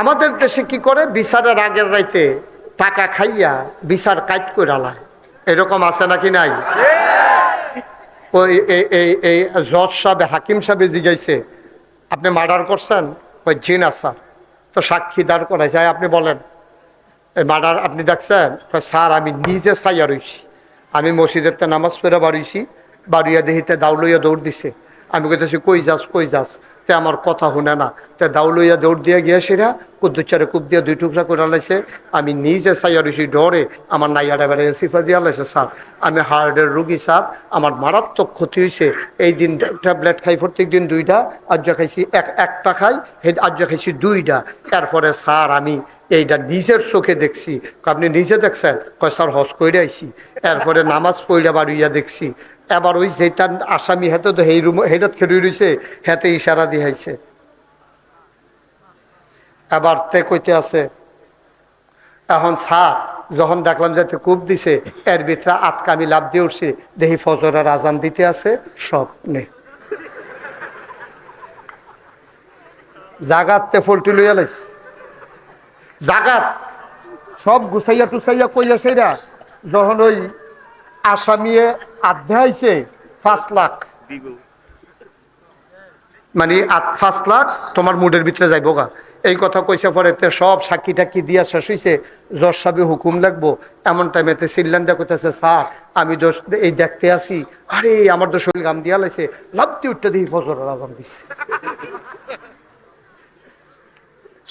আমাদের দেশে কি করে? বিচারের আগের রাইতে টাকা খাইয়া বিচার কাইট করে আলায় এরকম আছে নাকি নাই? ওই এই জজ সাহেব হাকিম সাহেবে জিগাইছে আপনি মার্ডার করছেন? ওই জিন স্যার। তো সাক্ষী দাঁড় করাইছে। "এই আপনি বলেন এই মার্ডার আপনি দেখছেন? স্যার আমি নিজে চাইয়া রইছি। আমি মসজিদের তে নামাজ পড়ে বাড়িছি বাড়িয়া দেহিতে দাউলইয়া দৌড় দিছে। আমি কইতেছি কই যাস কই যাস? তে আমার কথা শুনে না। তে দাউলইয়া দৌড় দিয়ে গিয়ে সেরা কুদ্দুচারে কুপ দিয়ে দুই টুকরা করে লাইছে আমি নিজে সাইয়া রইছি ডরে, আমার নাইয়াটা বেড়ে সিফা দিয়ে লাইছে স্যার। আমি হার্টের রুগী, স্যার। আমার মারাত্মক ক্ষতি হয়েছে এই দিন ট্যাবলেট খাই, প্রত্যেক দিন দুইটা আর্য খাইছি এক একটা খাই আর্য খাইছি দুইটা। এরপরে, স্যার, আমি এইটা নিজের চোখে দেখছি। আপনি নিজে দেখছেন? কয় হস কইরে আইছি। এরপরে নামাজ পড়িয়া বাড়িয়া দেখছি। এবার ওই যেটা আসামি হাতে তো সেই রুম, হেটাত খেলে রয়েছে হাতে ইশারা দিয়াইছে এবার তে কইতে আছে, এখন স্যার, যখন দেখলাম যাতে কূপ দিছে, এর ভিতরে আতকামি লাভ দিয়ে উঠছে, দেখি ফজরের আজান দিতে আছে, স্বপ্নে। জাগাতে ফলটি লইয়া লাইছে। জাগাত সব গুছাইয়া টুসাইয়া কইয়া সেইরা যখন ওই আসামিয়ে আধ্যে আইছে পাঁচ লাখ। মানে পাঁচ লাখ তোমার মুডের ভিতরে যাইব গা। এই কথা কইছে পরে তে সব সাক্ষী টাক্ষী দিয়া শেষ হইছে জজ সাহেবে হুকুম লাগবো। এমন টাইমেতে সিল্লান্ডা কইতেছে স্যার আমি দোষ এই দেখতে আসি আরে আমার তো শরীর গাম দিয়া লাইছে। লাভতি উঠতে দিই ফজর আজান দিছে।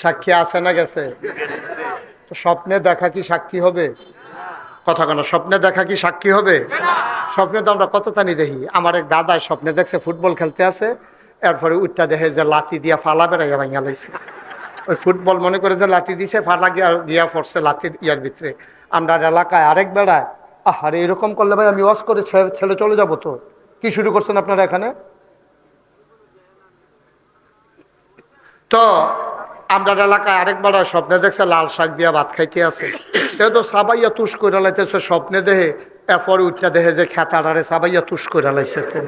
সাক্ষী আছে না গেছে? তো স্বপ্নে দেখা কি সাক্ষী হবে? কথা কেন, স্বপ্নে দেখা কি সাক্ষী হবে? স্বপ্নে তো আমরা কত তানি দেখি। আমার এক দাদা স্বপ্নে দেখছে ফুটবল খেলতে আছে, এরপরে উঠটা দেখে যে লাতি দিয়া ফালা বেড়া বেড়াইয়া ভাঙা লাইছে। ওই ফুটবল মনে করে যে লাতি দিছে, ফালা গিয়া গিয়া পড়ছে লাতির ইয়ার ভিতরে। আমরা এলাকায় আরেক বেড়ায়, আহারে, এরকম করলে ভাই আমি ওয়াশ করে ছেলে চলে যাব তো। কি শুরু করছেন আপনারা এখানে? তো আমরা এলাকায় আরেকবার স্বপ্নে দেখছে লাল শাক দিয়া ভাত খাইতে আছে। তে তো সাবাইয়া তুষ করে লাইতেছে, স্বপ্নে দেহে এরপরে উঠটা দেহে যে খেতাটারে সাবাইয়া তুষ করে লাইছে তে।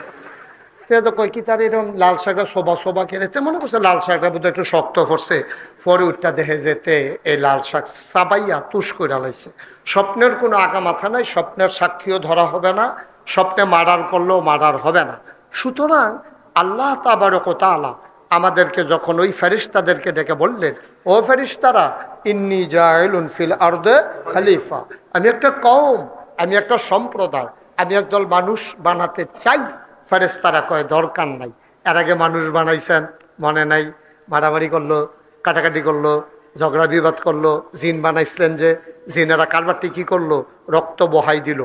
তে তো কই কি তার এরকম লাল শাকটা সোবা সোবা কেড়ে তে মনে করছে লাল শাকটা বোধহয় একটু শক্ত পড়ছে, পরে উঠটা দেহে যেতে এই লাল শাক সাবাইয়া তুষ করে লাইছে। স্বপ্নের কোনো আগা মাথা নাই, স্বপ্নের সাক্ষীও ধরা হবে না, স্বপ্নে মার্ডার করলেও মার্ডার হবে না। সুতরাং আল্লাহ তাবারকতা আলা আমাদেরকে যখন ওই ফেরিস্তাদেরকে ডেকে বললেন, ও ফেরিস্তারা, ইন্নি জায়লুন ফিল আর্দে খালিফা। আমি একটা কম আমি একটা সম্প্রদায়, আমি একদল মানুষ বানাতে চাই। ফেরেস্তারা কয়, দরকার নাই। এর আগে মানুষ বানাইছেন, মনে নাই। মারামারি করল, কাটাকাটি করল, ঝগড়া বিবাদ করল। জিন বানাইছিলেন যে, জিনেরা কারবারটি কি করল? রক্ত বহাই দিল,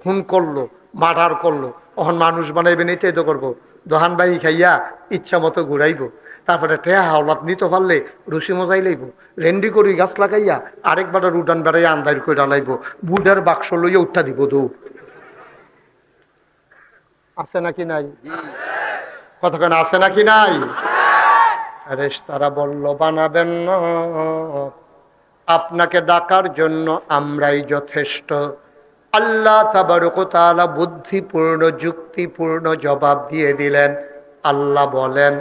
খুন করল, মার্ডার করল। তখন মানুষ বানাইবেন, এটাই তো করব। দহান বাই খাইয়া ইচ্ছা মতো ঘুরাইব। তারপরে টেহা হাওলাত নিতে পারলে রুসি মজাই লাইব। রেন্ডি করি গাছ লাগাইয়া আরেকবার উডান বেড়াইয়া আন্দার করে লাইব। বুডার বাক্স লইয়া উঠা দিব দৌড় আছে নাকি নাই? কতক্ষণ আছে নাকি নাই? ফেরেশ তারা বলল, বানাবেন আপনাকে ডাকার জন্য আমরাই যথেষ্ট। আল্লাহ তাবারকতালা বুদ্ধিপূর্ণ, যুক্তিপূর্ণ জবাব দিয়ে দিলেন। আল্লাহ বলেন,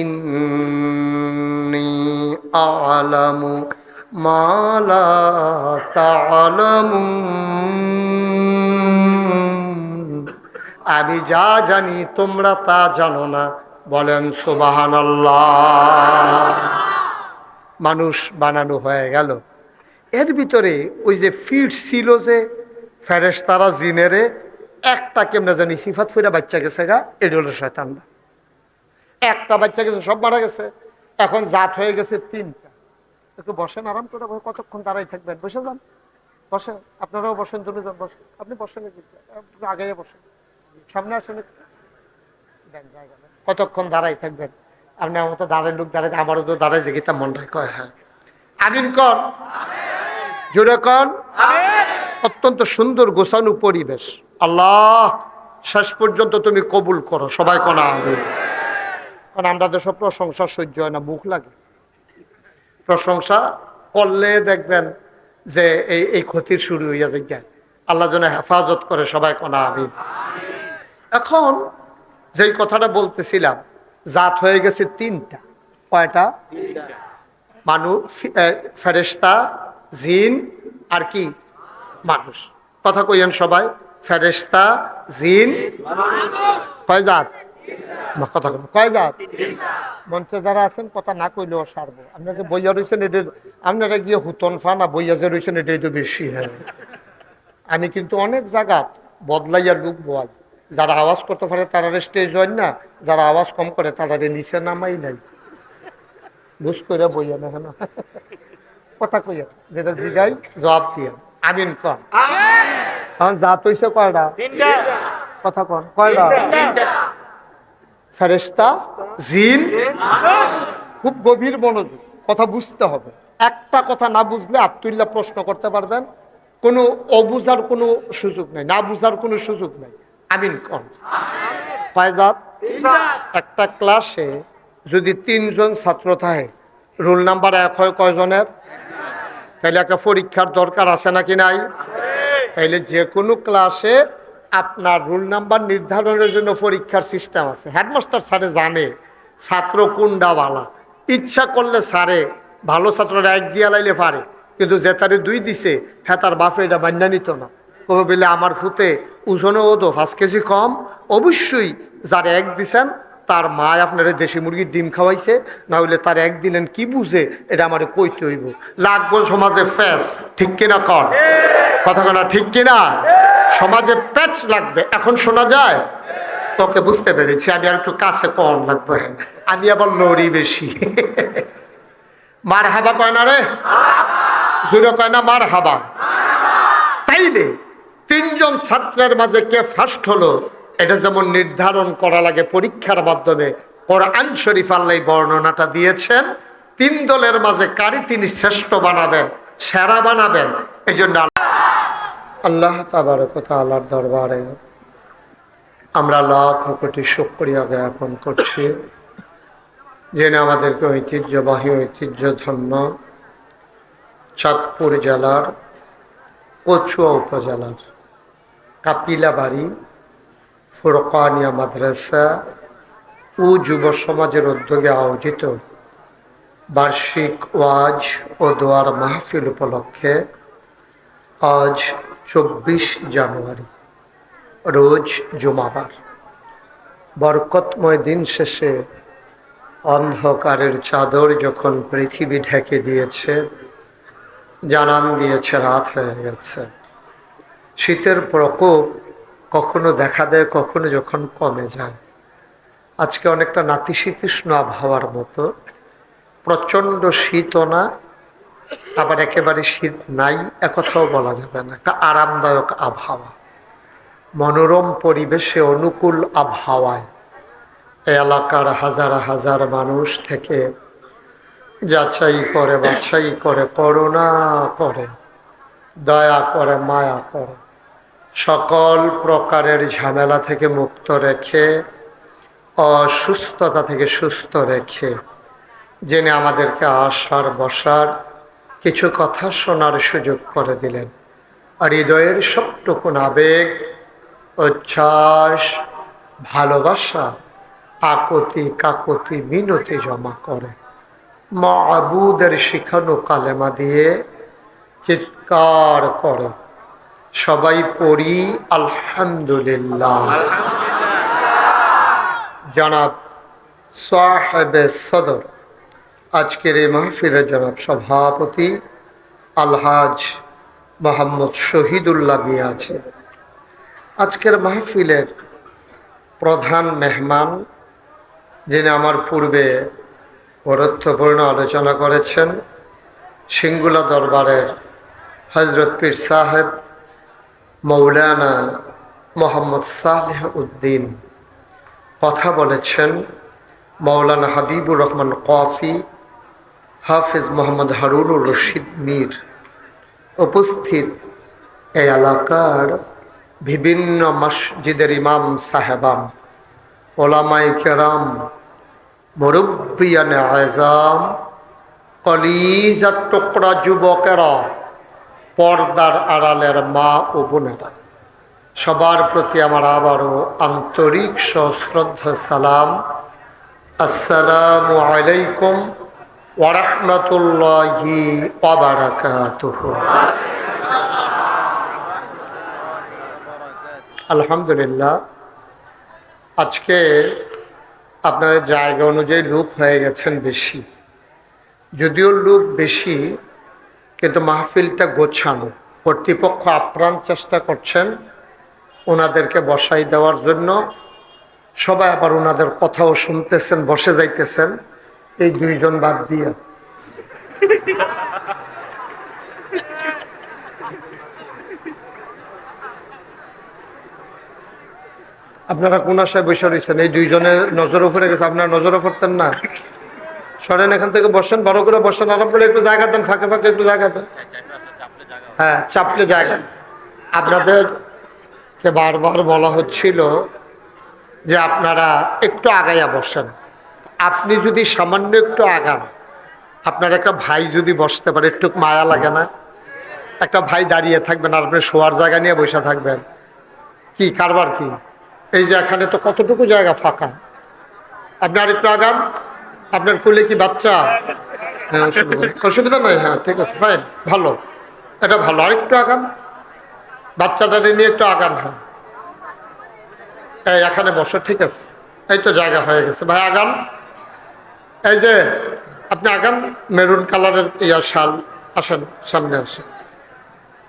ইন্নি আলামু মালা তালামুন আমি যা জানি তোমরা তা জানো না। বলেন সুবাহান মানুষ বানানো হয়ে গেল। এর ভিতরে ওই যে ফিট ছিল যে ফেরেস তারা জিনেরে একটা কেমনে জানি সিফাত ফিরা বাচ্চা গেছে গা? এটা হলো শয়তানরা। একটা বাচ্চা গেছে সব মারা গেছে। এখন জাত হয়ে গেছে তিনটা। একটু বসেন আরাম করে কতক্ষণ দাঁড়াই থাকবেন? বসে যান। বসেন আপনারাও বসেন তুমি যান বসেন। আপনি বসেন আগে বসেন। সামনে আসেন। কতক্ষণ দাঁড়াই থাকবেন? আপনি আমার তো দাঁড়ায় লোক দাঁড়ায় আমারও তো দাঁড়ায় যেগিতা মনটাই কয় হ্যাঁ। আমিন কন? জুড়ে কন? অত্যন্ত সুন্দর গোছানো পরিবেশ। আল্লাহ শেষ পর্যন্ত তুমি কবুল করো। সবাই কনা আমিন। কারণ আমরা দেশে প্রশংসা সহ্য হয় না মুখ লাগে। প্রশংসা করলে দেখবেন যে এই এই ক্ষতির শুরু হইয়া যায় আল্লাহ যেন হেফাজত করে সবাই কনা আমিন। এখন যেই কথাটা বলতেছিলাম জাত হয়ে গেছে তিনটা। কয়টা? মানুষ ফেরেস্তা জিন আর কি? মানুষ। কথা কইয়েন সবাই ফেরেস্তা জিন। কয় জাত? কথা কয় জাত? মঞ্চে যারা আছেন, কথা না কইলেও সারবো। আপনারা যে বইয়া রয়েছেন এটা আপনারা গিয়ে হুতন ফা না বইয়া যে রয়েছেন এটাই তো বেশি হ্যাঁ। আমি কিন্তু অনেক জায়গা বদলাইয়া লোক বল। যারা আওয়াজ করতে পারে, তারা স্টেজ হয় না। যারা আওয়াজ কম করে, তারা নিচে নামাই নাই। বুঝ করে বইয়া না কেন কথা কইয়া যেটা জিগাই, জবাব দিয়ে আমিন কন এখন যা তৈছে কয়টা কথা কন কয়টা ফেরেস্তা জিন খুব গভীর মনোযোগ কথা বুঝতে হবে। একটা কথা না বুঝলে আত্মুল্লাহ প্রশ্ন করতে পারবেন। কোনো অবুঝার কোনো সুযোগ নাই না বুঝার কোনো সুযোগ নাই। আমিন কন কয়জাত একটা ক্লাসে যদি তিনজন ছাত্র থাকে রোল নাম্বার এক হয় কয়জনের? তাহলে একটা পরীক্ষার দরকার আছে নাকি নাই? তাইলে যে কোনো ক্লাসে আপনার রোল নাম্বার নির্ধারণের জন্য পরীক্ষার সিস্টেম আছে। হেডমাস্টার স্যারে জানে, ছাত্র কোনটা ভালা ইচ্ছা করলে স্যারে ভালো ছাত্ররা এক দিয়া লাইলে পারে, কিন্তু যে তারে দুই দিছে হ্যাঁ তার বাপে এটা মান্য নিত না। কবে বলে, আমার ফুতে ওজনেও তো পাঁচ কেজি কম। অবশ্যই যারা এক দিছেন তার মা আপনার দেশি মুরগির ডিম খাওয়াইছে, না হইলে তার একদিন কি বুঝে, এটা আমার কইতে হইব। লাগবো সমাজে ফ্যাস, ঠিক কিনা কর কথা না ঠিক কিনা? সমাজে প্যাচ লাগবে, এখন শোনা যায়? তোকে বুঝতে পেরেছি, আমি আর একটু কাছে কম লাগবে আমি আবার লড়ি বেশি। মার হাবা কয় না রে? জুড়ে কয় না মার হাবা তাইলে তিনজন ছাত্রের মাঝে কে ফার্স্ট হলো? এটা যেমন নির্ধারণ করা লাগে পরীক্ষার মাধ্যমে, কোরআন শরীফ আল্লাহ বর্ণনাটা দিয়েছেন, তিন দলের মাঝে কারি তিনি শ্রেষ্ঠ বানাবেন, সেরা বানাবেন এই জন্য আল্লাহ তাবারকতা আল্লাহর দরবারে আমরা লাখ কোটি শুক্রিয়া জ্ঞাপন করছি জেনে আমাদেরকে ঐতিহ্যবাহী ঐতিহ্য ধন্য চাঁদপুর জেলার কচুয়া উপজেলার কাপিলাবাড়ি ফুরকানিয়া মাদ্রাসা ও যুব সমাজের উদ্যোগে আয়োজিত বার্ষিক ওয়াজ ও দোয়ার মাহফিল উপলক্ষে আজ চব্বিশ জানুয়ারি, রোজ জুমাবার। বরকতময় দিন শেষে অন্ধকারের চাদর যখন পৃথিবী ঢেকে দিয়েছে, জানান দিয়েছে, রাত হয়ে গেছে। শীতের প্রকোপ কখনো দেখা দেয়, কখনো যখন কমে যায়। আজকে অনেকটা নাতিশীতৃষ্ণ আবহাওয়ার মতো। প্রচণ্ড শীতও না, আবার একেবারে শীত নাই, একথাও বলা যাবে না। একটা আরামদায়ক আবহাওয়া। মনোরম পরিবেশে অনুকূল আবহাওয়ায়। এলাকার হাজার হাজার মানুষ থেকে যাচাই করে, বাছাই করে, করুণা করে, দয়া করে, মায়া করে। সকল প্রকারের ঝামেলা থেকে মুক্ত রেখে, অসুস্থতা থেকে সুস্থ রেখে যিনি আমাদেরকে আসার, বসার কিছু কথা শোনার সুযোগ করে দিলেন। আর হৃদয়ের সবটুকুন আবেগ, উচ্ছ্বাস, ভালোবাসা আকতি কাকতি মিনতি জমা করে। মা আবুদের শিখানো কালেমা দিয়ে চিৎকার করে। সবাই পড়ি আলহামদুলিল্লাহ। জনাব সাহেবে সদর, আজকের এই মাহফিলের জনাব সভাপতি আলহাজ মোহাম্মদ শহীদুল্লাহ মিয়া আছে আজকের মাহফিলের প্রধান মেহমান যিনি আমার পূর্বে গুরুত্বপূর্ণ আলোচনা করেছেন, সিঙ্গুলা দরবারের হজরত পীর সাহেব মৌলানা মোহাম্মদ সালেহ উদ্দিন। কথা বলেছেন মৌলানা হাবিবুর রহমান কফি, হাফিজ মোহাম্মদ হারুনুর রশিদ মীর। উপস্থিত এই এলাকার বিভিন্ন মসজিদের ইমাম সাহেবান ওলামাই কেরাম, মুরব্বিয়ান আজাম কলিজার টুকরা যুবকেরা পর্দার আড়ালের মা ও বোনেরা। সবার প্রতি আমার আবারও আন্তরিক সশ্রদ্ধ, সালাম। আসসালামু আলাইকুম আলহামদুলিল্লাহ। আজকে আপনাদের জায়গা অনুযায়ী লোক হয়ে গেছেন বেশি। যদিও লোক বেশি কিন্তু মাহফিলটা গোছানো। কর্তৃপক্ষ আপ্রাণ চেষ্টা করছেন ওনাদেরকে বসাই দেওয়ার জন্য। সবাই আবার ওনাদের কথাও শুনতেছেন, বসে যাইতেছেন। এই দুইজন বাদ দিয়ে। আপনারা কোন আশায় বসে রয়েছেন এই দুইজনের নজর উপরে গেছে। আপনারা নজরও পড়তেন না? সরেন এখান থেকে বসেন, বড় করে বসেন, আরাম করে একটু জায়গা দেন, ফাঁকে ফাঁকে একটু জায়গা দেন। হ্যাঁ চাপলে জায়গা আপনাদেরকে বারবার বলা হচ্ছিল যে আপনারা একটু আগাইয়া বসেন। আপনি যদি সামান্য একটু আগান, আপনার একটা ভাই যদি বসতে পারে, একটু মায়া লাগে না? একটা ভাই দাঁড়িয়ে থাকবেন আর আপনি শোয়ার জায়গা নিয়ে বসে থাকবেন। কি, কারবার কি? এই যে এখানে তো কতটুকু জায়গা ফাঁকা? আপনি আর একটু আগান। আপনার কোলে কি বাচ্চা? হ্যাঁ অসুবিধা অসুবিধা নাই হ্যাঁ ঠিক আছে ফাইন ভালো। এটা ভালো। আরেকটু আগান। বাচ্চাটারে নিয়ে একটু আগান হ্যাঁ। এই এখানে বসো ঠিক আছে। এই তো জায়গা হয়ে গেছে। ভাই আগান। এই যে আপনি আগান। মেরুন কালারের ইয়া শাল আসেন সামনে আসেন।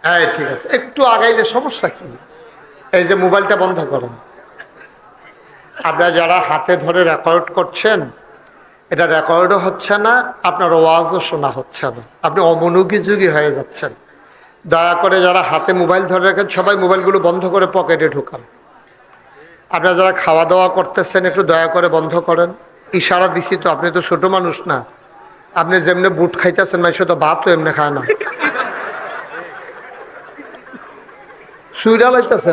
হ্যাঁ ঠিক আছে। একটু আগাইলে সমস্যা কি? এই যে মোবাইলটা বন্ধ করুন। আপনারা যারা হাতে ধরে রেকর্ড করছেন এটা রেকর্ডও হচ্ছে না, আপনার ওয়াজও শোনা হচ্ছে না। আপনি অমনোযোগী হয়ে যাচ্ছেন। দয়া করে যারা হাতে মোবাইল ধরে রাখেন, সবাই মোবাইলগুলো বন্ধ করে পকেটে ঢুকান। আপনারা যারা খাওয়া দাওয়া করতেছেন, একটু দয়া করে বন্ধ করেন। ইশারা দিছি তো, আপনি তো ছোট মানুষ না। আপনি যেমনি বুট খাইতেছেন, মাইসে তো ভাতও এমনি খায় না। সুইরা লাইতেছে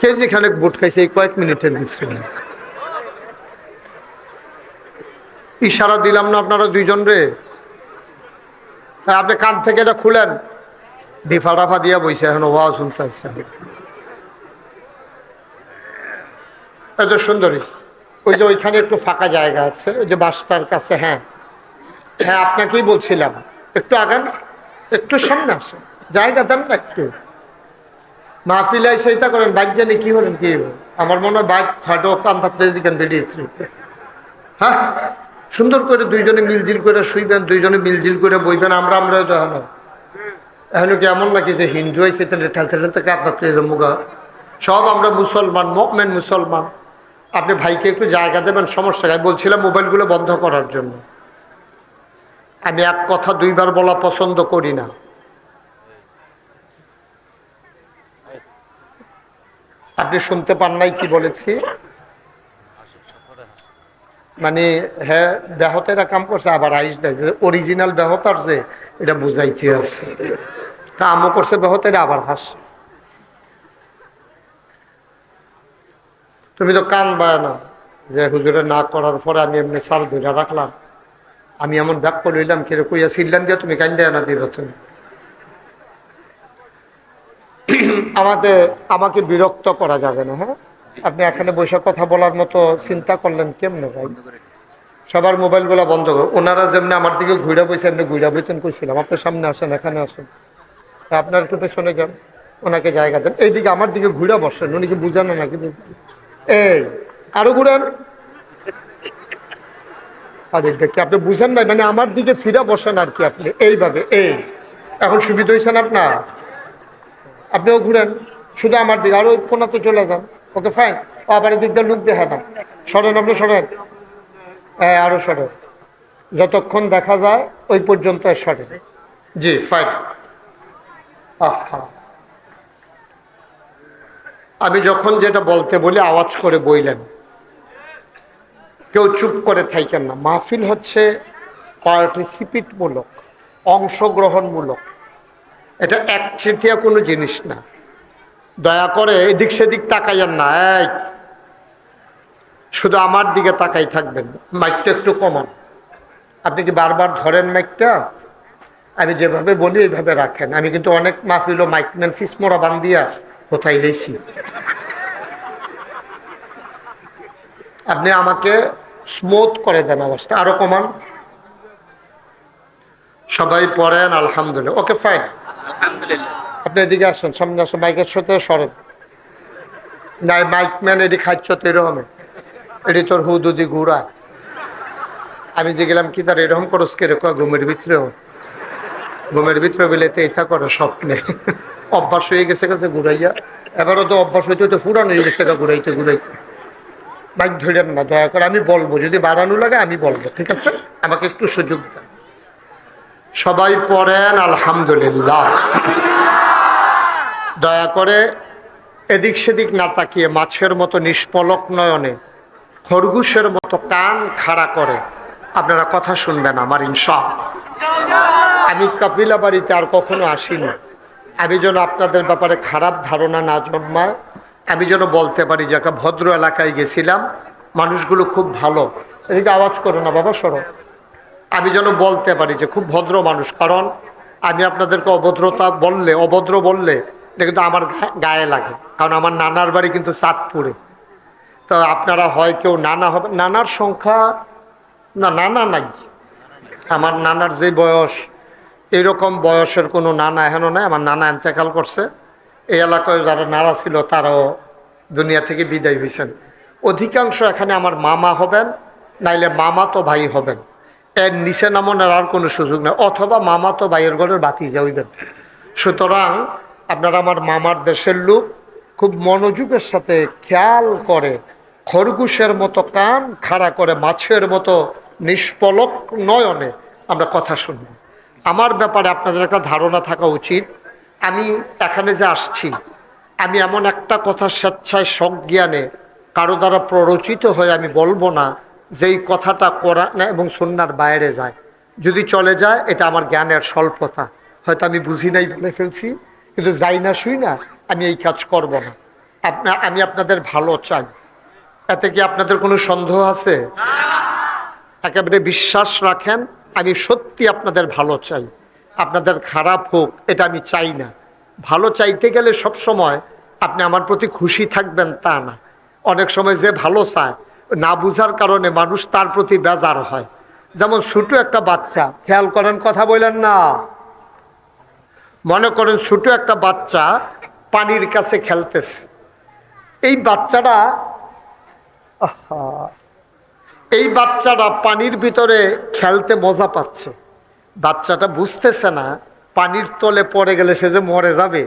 কেজি খানেক বুট খাইছে, এই কয়েক মিনিটের ভিতরে। ইশারা দিলাম না আপনারা দুইজন রে। আপনি কান থেকে এটা খুলেন। ডিফা ডাফা দিয়া বইছে এখন ওয়া শুনতে পাচ্ছেন এত সুন্দর। ওই যে ওইখানে একটু ফাঁকা জায়গা আছে, ওই যে বাসটার কাছে হ্যাঁ। হ্যাঁ আপনাকেই বলছিলাম। একটু আগান, একটু সামনে আসেন। জায়গা দেন না একটু। মাহফিলাই সেইটা করেন, বাইক জানি কি করেন কি? আমার মনে হয় বাইক খাটো কান্দাতে দিকেন বেরিয়েছে হ্যাঁ? সুন্দর করে দুইজনে মিলজিল করে শুইবেন, দুইজনে মিলজিল করে বইবেন, আমরা আমরা তো এখন। কি এমন নাকি যে হিন্দু হয়েছে তাহলে ঠেলতে ঠেলতে পেয়ে মুগা সব আমরা মুসলমান মকমেন মুসলমান। আপনি ভাইকে একটু জায়গা দেবেন, সমস্যা আমি বলছিলাম মোবাইলগুলো বন্ধ করার জন্য। আমি এক কথা দুইবার বলা পছন্দ করি না। আপনি শুনতে পান নাই কি বলেছি? মানে হ্যাঁ ব্যাহতেরা কাম করছে, আবার আইস দেয় অরিজিনাল ব্যাহতার যে, এটা বুঝাইতে আছে। কামও করছে ব্যাহতেরা, আবার হাসছে। তুমি তো কান বায় না যে হুজুরে না করার পরে আমি এমনি সাল ধরে রাখলাম। আমি এমন ব্যাক করে লইলাম, কিরে কইয়া সিল্লান দিয়া তুমি কান দেয় না দিল তুমি। আমাদের, আমাকে বিরক্ত করা যাবে না হ্যাঁ? আপনি এখানে বসে কথা বলার মতো চিন্তা করলেন কেমনে ভাই? সবার মোবাইলগুলো বন্ধ করো। ওনারা যেমনি আমার দিকে ঘুরে বসে এমনি ঘুরে বইতেন কইছিলাম। আপনার সামনে আসেন, এখানে আসেন। আপনার একটু পেছনে যান, ওনাকে জায়গা দেন। এইদিকে আমার দিকে ঘুরে বসেন, উনি কি বুঝানো নাকি? এই, আরও ঘুরেন। আরে এটা কি আপনি বুঝেন নাই মানে আমার দিকে ফিরে বসেন আর কি আপনি। এইভাবে, এই। এখন সুবিধা হয়েছেন আপনার? আপনিও ঘুরেন, শুধু আমার দিকে, আরও কোনাতে চলে যান। ওকে ফাইন আবার এদিক দিয়ে লুক দেখা না সরেন আপনি, সরেন। হ্যাঁ আরও সরেন। যতক্ষণ দেখা যায়, ওই পর্যন্ত সরেন। জি ফাইন আহা। আমি যখন যেটা বলতে বলি, আওয়াজ করে বইলেন। কেউ চুপ করে থাকেন না। মাহফিল হচ্ছে পার্টিসিপেটমূলক অংশগ্রহণমূলক। এটা একচেটিয়া কোনো জিনিস না। দয়া করে এদিক সেদিক তাকাইয়েন না, এই। শুধু আমার দিকে তাকাই থাকবেন, মাইকটা একটু কমান। আপনি কি বারবার ধরেন মাইকটা? আমি যেভাবে বলি, এইভাবে রাখেন। আমি কিন্তু অনেক মাহফিল ও মাইকম্যান ফিস মোড়া বান্দিয়া কোথায় লেছি আপনি আমাকে স্মুথ করে দেন অবস্থা আরও কমান। সবাই পড়েন, আলহামদুলিল্লাহ। Okay, fine. আপনি এদিকে আসুন, সামনে আসুন, বাইকের সাথে সরেন। নাই, বাইক ম্যান, এটি খাচ্ছ তো এরকম এটি তোর হুদুদি ঘুরা আমি যে গেলাম কি তার এরকম করস কে রেখা ঘুমের ভিতরেও। ঘুমের ভিতরে বেলেতে এটা করে স্বপ্নে। অভ্যাস হয়ে গেছে কাছে ঘুরাইয়া। এবারও তো অভ্যাস হইতে হইতে ফুরানো হয়ে গেছে ঘুরাইতে ঘুরাইতে। বাইক ধরেন না, দয়া করে আমি বলব, যদি বাড়ানো লাগে আমি বলব, ঠিক আছে? আমাকে একটু সুযোগ দেন সবাই পড়েন, আলহামদুলিল্লাহ। দয়া করে এদিক সেদিক না তাকিয়ে মাছের মতো নিষ্পলক নয়নে, খরগোশের মতো কান খাড়া করে। আপনারা কথা শুনবেন আমার, ইনশাআল্লাহ। আমি কপিলা বাড়িতে আর কখনো আসিনি। আমি যেন আপনাদের ব্যাপারে খারাপ ধারণা না জন্মায়। আমি যেন বলতে পারি যে একটা ভদ্র এলাকায় গেছিলাম। মানুষগুলো খুব ভালো। এদিকে আওয়াজ করো না বাবা সরো আমি যেন বলতে পারি যে খুব ভদ্র মানুষ। কারণ আমি আপনাদেরকে অভদ্রতা বললে, অভদ্র বললে এটা কিন্তু আমার গায়ে লাগে। কারণ আমার নানার বাড়ি কিন্তু চাঁদপুরে। তো আপনারা হয় কেউ নানা হবে, নানার সংখ্যা, না, নানা নাই। আমার নানার যে বয়স, এরকম বয়সের কোনো নানা এখনও নাই। আমার নানা এন্তেকাল করছে। এই এলাকায় যারা নানা ছিল, তারাও দুনিয়া থেকে বিদায় হয়েছেন অধিকাংশ এখানে আমার মামা হবেন, নাইলে মামা তো ভাই হবেন। এর নিচে নামনের আর কোনো সুযোগ নেই। অথবা মামা তো ভাইয়ের ঘরের বাতি যাইবেন সুতরাং আপনারা আমার মামার দেশের লোক, খুব মনোযোগের সাথে খেয়াল করে খরগোশের মতো কান খাড়া করে মাছের মতো নিষ্পলক নয়নে আমরা কথা শুনব। আমার ব্যাপারে আপনাদের একটা ধারণা থাকা উচিত। আমি এখানে যে আসছি, আমি এমন একটা কথা স্বেচ্ছায় সজ্ঞানে কারও দ্বারা প্ররোচিত হয়ে আমি বলব না, যেই কথাটা করা না এবং সন্ন্যার বাইরে যায়। যদি চলে যায়, এটা আমার জ্ঞানের স্বল্পতা। হয়তো আমি বুঝি নাই বলে ফেলছি। কিন্তু যাই না শুই না, আমি এই কাজ করব না। আমি আপনাদের ভালো চাই। এতে কি আপনাদের কোনো সন্দেহ আছে? একেবারে বিশ্বাস রাখেন, আমি সত্যি আপনাদের ভালো চাই। আপনাদের খারাপ হোক, এটা আমি চাই না। ভালো চাইতে গেলে সব সময় আপনি আমার প্রতি খুশি থাকবেন তা না। অনেক সময় যে ভালো চায়, না বুঝার কারণে মানুষ তার প্রতি বেজার হয়। যেমন ছোট একটা বাচ্চা, খেয়াল করেন কথা বললেন না। মনে করেন ছোট একটা বাচ্চা পানির কাছে খেলতেছে। এই বাচ্চাটা এই বাচ্চাটা পানির ভিতরে খেলতে মজা পাচ্ছে। বাচ্চাটা বুঝতেছে না, পানির তলে পড়ে গেলে সে যে মরে যাবে,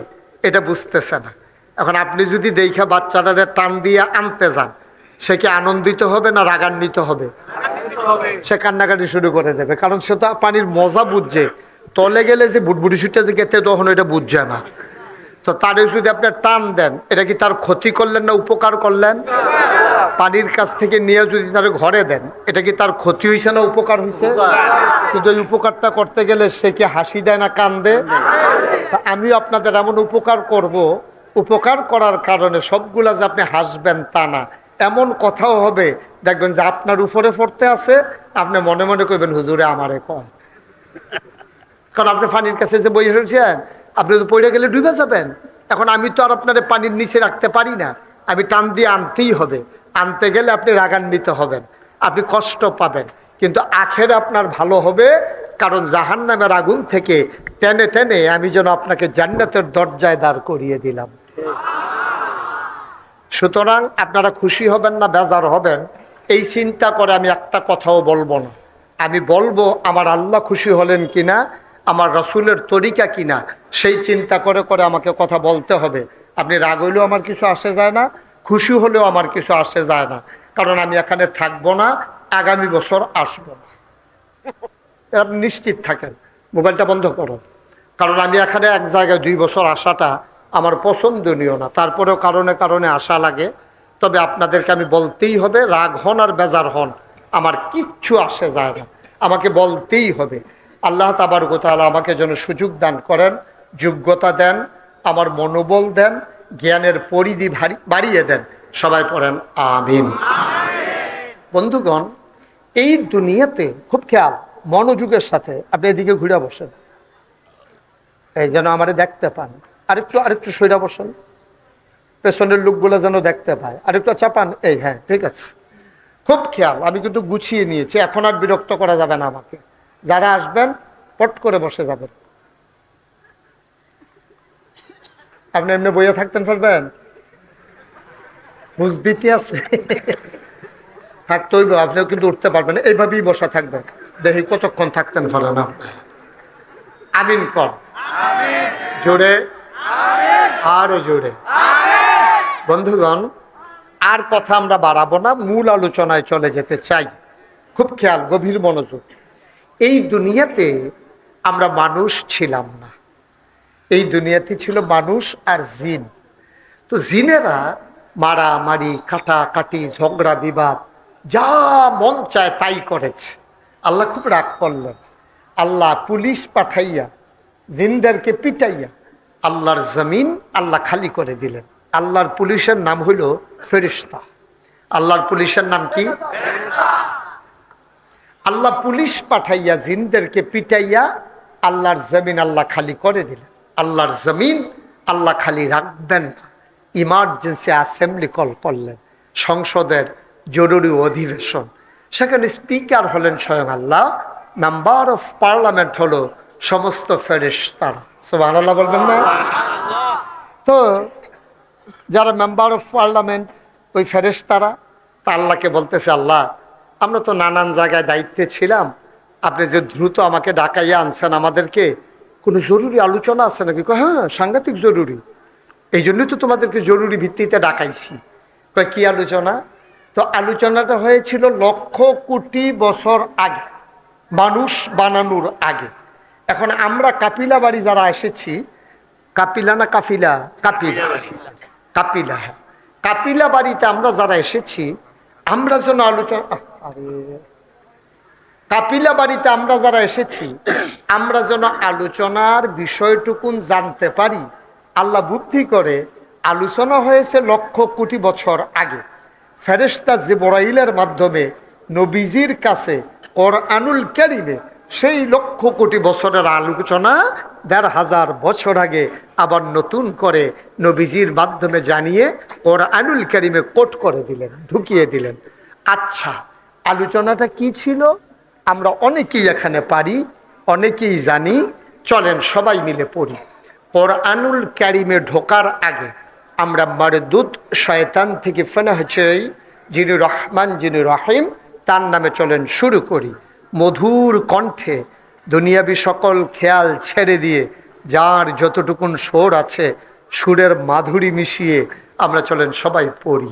এটা বুঝতেছে না। এখন আপনি যদি দেখে বাচ্চাটারে টান দিয়ে আনতে যান, সে কি আনন্দিত হবে না রাগান্বিত হবে? সে কান্নাকাটি শুরু করে দেবে, কারণ সে তো পানির মজা বুঝছে। তলে গেলে যে বুটবুটি ছুটে যে গেতে তখন এটা বুঝছে না। তো তারে যদি আপনি টান দেন, এটা কি তার ক্ষতি করলেন না উপকার করলেন? পানির কাছ থেকে নিয়ে যদি তার ঘরে দেন, এটা কি তার ক্ষতি হয়েছে না উপকার হয়েছে? কিন্তু উপকারটা করতে গেলে সে কি হাসি দেয় না কান্দে? আমিও আপনাদের এমন উপকার করব। উপকার করার কারণে সবগুলা যে আপনি হাসবেন তা না। এমন কথাও হবে, দেখবেন যে আপনার উপরে পড়তে আছে, আপনি মনে মনে করবেন হুজুরে আমারে কয়। কারণ আপনি পানির কাছে যে বই এসেছেন আপনি তো পড়ে গেলে ডুবে যাবেন। এখন আমি তো আর আপনাদের পানির নিচে রাখতে পারি না। আমি টান দিয়ে আনতেই হবে। আনতে গেলে আপনি রাগান্বিত হবেন। আপনি কষ্ট পাবেন। কিন্তু আখের আপনার ভালো হবে, কারণ জাহান নামের আগুন থেকে টেনে টেনে আমি যেন আপনাকে জান্নাতের দরজায় দাঁড় করিয়ে দিলাম। সুতরাং আপনারা খুশি হবেন না, বেজার হবেন, এই চিন্তা করে আমি একটা কথাও বলব না। আমি বলব, আমার আল্লাহ খুশি হলেন কিনা আমার রসুলের তরিকা কিনা, সেই চিন্তা করে করে আমাকে কথা বলতে হবে। আপনি রাগ হইলেও আমার কিছু আসে যায় না, খুশি হলেও আমার কিছু আসে যায় না। কারণ আমি এখানে থাকব না, আগামী বছর আসব না। আপনি নিশ্চিত থাকেন, মোবাইলটা বন্ধ করো কারণ আমি এখানে এক জায়গায় দুই বছর আসাটা আমার পছন্দনীয় না। তারপরেও কারণে কারণে আশা লাগে। তবে আপনাদেরকে আমি বলতেই হবে, রাগ হন আর বেজার হন, আমার কিচ্ছু আসে যায় না। আমাকে বলতেই হবে। আল্লাহ তাবারকতালা আমাকে যেন সুযোগ দান করেন, যোগ্যতা দেন, আমার মনোবল দেন, জ্ঞানের পরিধি বাড়িয়ে দেন। সবাই পড়েন, আমিন। বন্ধুগণ, এই দুনিয়াতে খুব খেয়াল, মনোযোগের সাথে আপনি এদিকে ঘুরে বসেন। এই যেন আমারে দেখতে পান। আরেকটু আরেকটু সইরা বসেন। পেছনের লোকগুলো যেন দেখতে পায়। আরেকটু চাপান। এই হ্যাঁ ঠিক আছে। খুব খেয়াল, আমি কিন্তু গুছিয়ে নিয়েছি। এখন আর বিরক্ত করা যাবে না আমাকে। যারা আসবেন, পট করে বসে যাবেন। আপনি এমনি বইয়ে থাকতেন পারবেন বুঝ দিতে আছে। থাকতে হইব, আপনিও কিন্তু উঠতে পারবেন এইভাবেই বসা থাকবেন দেখি কতক্ষণ থাকতেন পারেন না আমিন কর। জোরে। আরও জোরে। বন্ধুগণ, আর কথা আমরা বাড়াবো না। মূল আলোচনায় চলে যেতে চাই। খুব খেয়াল, গভীর মনোযোগ। এই দুনিয়াতে আমরা মানুষ ছিলাম না। এই দুনিয়াতে ছিল মানুষ আর জিন। তো জিনেরা মারামারি, কাটাকাটি, ঝগড়া, বিবাদ, যা মন চায় তাই করেছে। আল্লাহ খুব রাগ করলেন। আল্লাহ পুলিশ পাঠাইয়া, জিনদেরকে পিটাইয়া আল্লাহর জমিন আল্লাহ খালি করে দিলেন। আল্লাহর পুলিশের নাম হইল ফেরিস্তা আল্লাহর পুলিশের নাম কি? আল্লাহ পুলিশ পাঠাইয়া জিনদেরকে পিটাইয়া আল্লাহর জমিন আল্লাহ খালি করে দিলেন। আল্লাহর জমিন আল্লাহ খালি রাখবেন ইমার্জেন্সি অ্যাসেম্বলি কল করলেন, সংসদের জরুরি অধিবেশন। সেখানে স্পিকার হলেন স্বয়ং আল্লাহ, মেম্বার অফ পার্লামেন্ট হলো সমস্ত ফেরিস্তার সোহান আল্লাহ বলবেন না? তো যারা মেম্বার অফ পার্লামেন্ট, ওই ফেরেশতারা, তা আল্লাহকে বলতেছে, আল্লাহ আমরা তো নানান জায়গায় দায়িত্বে ছিলাম। আপনি যে দ্রুত আমাকে ডাকাইয়া আনছেন আমাদেরকে, কোনো জরুরি আলোচনা আছে নাকি? হ্যাঁ সাংঘাতিক জরুরি। এই জন্যই তো তোমাদেরকে জরুরি ভিত্তিতে ডাকাইছি। কয়, কি আলোচনা? তো আলোচনাটা হয়েছিল লক্ষ কোটি বছর আগে, মানুষ বানানোর আগে। এখন আমরা কাপিলা বাড়ি যারা এসেছি, কাপিলা না কাপিলা কাপিলা। কাপিলা হ্যাঁ। কাপিলা বাড়িতে আমরা যারা এসেছি, আমরা যেন আলোচনা কাপিলা বাড়িতে আমরা যারা এসেছি, আমরা যেন আলোচনার বিষয়টুকুন জানতে পারি। আল্লাহ বুদ্ধি করে আলোচনা হয়েছে লক্ষ কোটি বছর আগে। ফেরেস্তা জিবরাইলের মাধ্যমে নবীজির কাছে কোরআনুল কারিমে সেই লক্ষ কোটি বছরের আলোচনা দেড় হাজার বছর আগে আবার নতুন করে নবীজির মাধ্যমে জানিয়ে কোরআনুল ক্যারিমে কোট করে দিলেন, ঢুকিয়ে দিলেন। আচ্ছা আলোচনাটা কি ছিল? আমরা অনেকেই এখানে পারি, অনেকেই জানি। চলেন সবাই মিলে পড়ি। কোরআনুল ক্যারিমে ঢোকার আগে আমরা মারদুত শয়তান থেকে ফেনা হচ্ছেই যিনি রহমান, যিনি রহিম, তার নামে চলেন শুরু করি। মধুর কণ্ঠে দুনিয়াবি সকল খেয়াল ছেড়ে দিয়ে, যার যতটুকুন সুর আছে, সুরের মাধুরী মিশিয়ে আমরা চলেন সবাই পড়ি।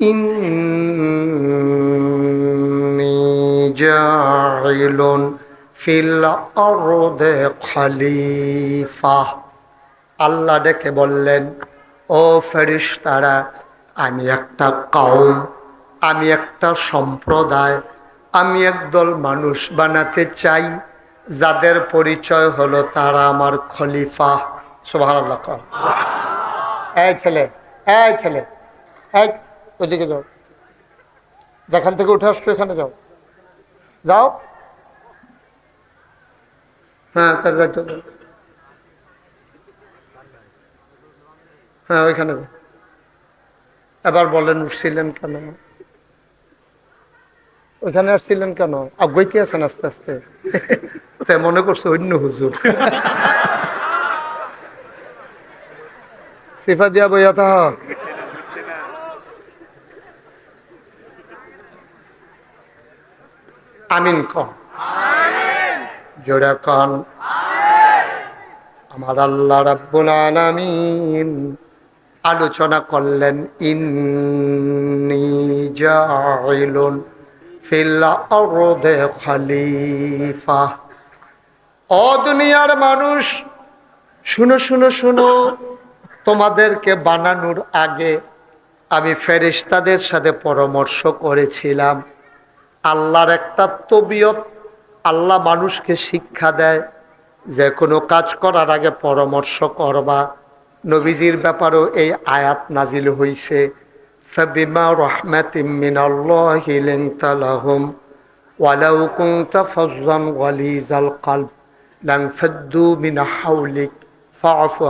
إني جاعل في الأرض خليفة আল্লাহ ডেকে বললেন ও ফেরিস্তারা আমি একটা কাউম আমি একটা সম্প্রদায় আমি একদল মানুষ বানাতে চাই যাদের পরিচয় হলো তারা আমার খলিফা সুবাহ আল্লাহ এই ছেলে এই ছেলে এই ওইদিকে যাও। যেখান থেকে উঠে আসছো এখানে যাও। যাও। হ্যাঁ তার দায়িত্ব দাও। হ্যাঁ ওইখানে এবার বলেন, উঠছিলেন কেন? ওইখানে আসছিলেন কেন? আগাইতে আছেন আস্তে আস্তে? তাই মনে করছে অন্য হুজুর। সিফা দিয়া বইয়া থাক। আমিন কন জোড়া কন। আমার আল্লাহ রাব্বুল আলামিন আলোচনা করলেন, ইন্নি জাইলুন ফিল আরদে খলিফা। ও দুনিয়ার মানুষ, শুনো শুনো শুনো, তোমাদেরকে বানানোর আগে আমি ফেরেশতাদের সাথে পরামর্শ করেছিলাম। আল্লাহর একটা তবিয়ত, আল্লাহ মানুষকে শিক্ষা দেয় যে কোনো কাজ করার আগে পরামর্শ করবা। নবীজির ব্যাপারও এই আয়াত নাজিল হইছে। ফবিমা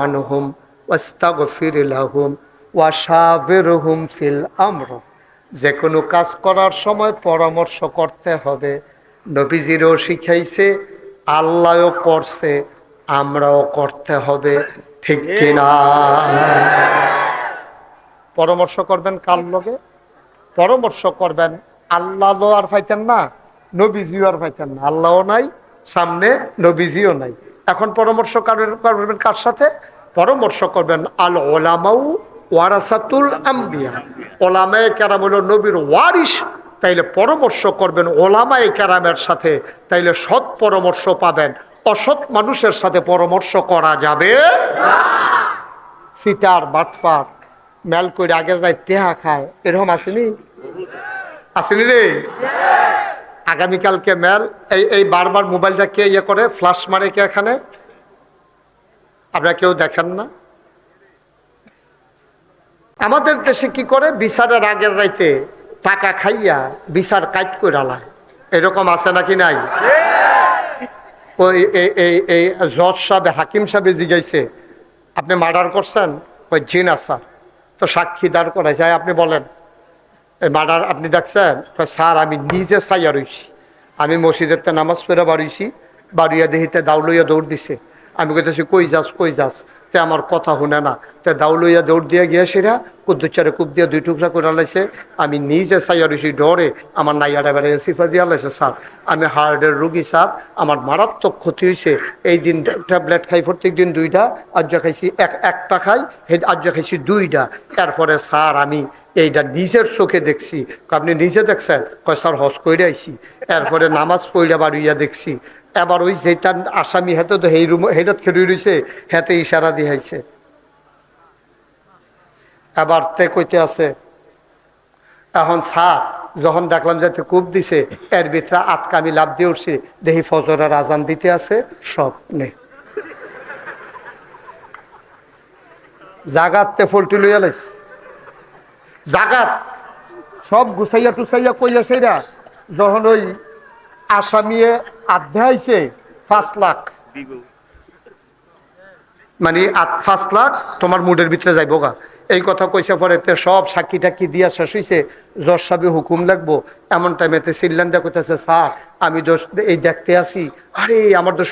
আনহুম, ওয়াস্তাগফির লাহুম ফিল আমর। যে কোনো কাজ করার সময় পরামর্শ করতে হবে। নবীজিরও শিখাইছে আল্লাহও করছে আমরাও করতে হবে ঠিক কিনা? পরামর্শ করবেন কার লগে? পরামর্শ করবেন আল্লাহ আর পাইতেন না নবীজিও আর পাইতেন না আল্লাহও নাই সামনে নবীজিও নাই। এখন পরামর্শ কার- করবেন কার সাথে? পরামর্শ করবেন আল ওলামাউ ওয়ারাসাতুল আম্বিয়া। ওলামায় কেরাম হলো নবীর ওয়ারিস তাইলে পরামর্শ করবেন ওলামায় কেরামের সাথে, তাইলে সৎ পরামর্শ পাবেন। অসৎ মানুষের সাথে পরামর্শ করা যাবে সিটার বাটফার মেল করে আগের রাত টেহা খায়। এরকম আসেনি? আসেনি রে? আগামীকালকে মেল এই এই বারবার মোবাইলটা কে ইয়ে করে? ফ্লাশ মারে কে এখানে? আপনারা কেউ দেখেন না? আমাদের দেশে কি করে? বিচারের আগের রাইতে টাকা খাইয়া বিচার কাজ করে এরকম আছে নাকি নাই? ওই এই জজ সাহেব হাকিম সাহেবে জিগাইছে আপনি মার্ডার করছেন? ওই জিন স্যার। তো সাক্ষী দাঁড় করাইছে "এই আপনি বলেন। এই মার্ডার আপনি দেখছেন? স্যার আমি নিজে সাইয়া রইছি। আমি মসজিদের তে নামাজ পড়ে বাড়িছি বাড়িয়া দেহিতে দাউলইয়া দৌড় দিছে। আমি কইতেছি কই যাস কই যাস? তে আমার কথা শুনে না। তে দাউলইয়া দৌড় দিয়ে গিয়ে সেরা কুদ্দুচারে কুপ দিয়ে দুই টুকরা করে লাইছে আমি নিজে সাইয়া রইছি ডরে আমার নাইয়াটা বেড়ে সিফা দিয়া লাইছে স্যার। আমি হার্টের রুগী, স্যার। আমার মারাত্মক ক্ষতি হয়েছে এই দিন ট্যাবলেট খাই, প্রত্যেক দিন দুইটা আজ খাইছি এক, একটা খাই আজ খাইছি দুইটা। তারপরে স্যার, আমি এইটা নিজের চোখে দেখছি। আপনি নিজে দেখছেন? কয়, স্যার, হজ করে আইছি। এরপরে নামাজ পড়ে বাড়িয়া দেখছি। এবার ওই যেটা আসামি হাতে তো সেই রুম হেটাত খেয়ে রয়েছে হাতে ইশারা দিয়াইছে এবার তে কইতে আছে, এখন স্যার, যখন দেখলাম যে তে কূপ দিছে, এর ভিতরে আতকা আমি লাভ দিয়ে উঠছি, দেখি ফজরের আজান দিতে আছে, স্বপ্নে। জাগাতে ফলটি লইয়া লাইছে। জাগাত! সব গুছাইয়া টুসাইয়া কইয়া সেইরা যখন ওই আসামিয়ে আধ্যা পাঁচ লাখ। মানে পাঁচ লাখ তোমার মুডের ভিতরে যাইব গা। এই কথা কইছে পরে সব সাক্ষী টাক্ষি দিয়া শেষ হইছে, জজ সাহেবে হুকুম লাগবো। এমন টাইমে সিল্লান্ডা কইতেছে, স্যার, আমি দোষ এই দেখতে আসি আরে, আমার দোষ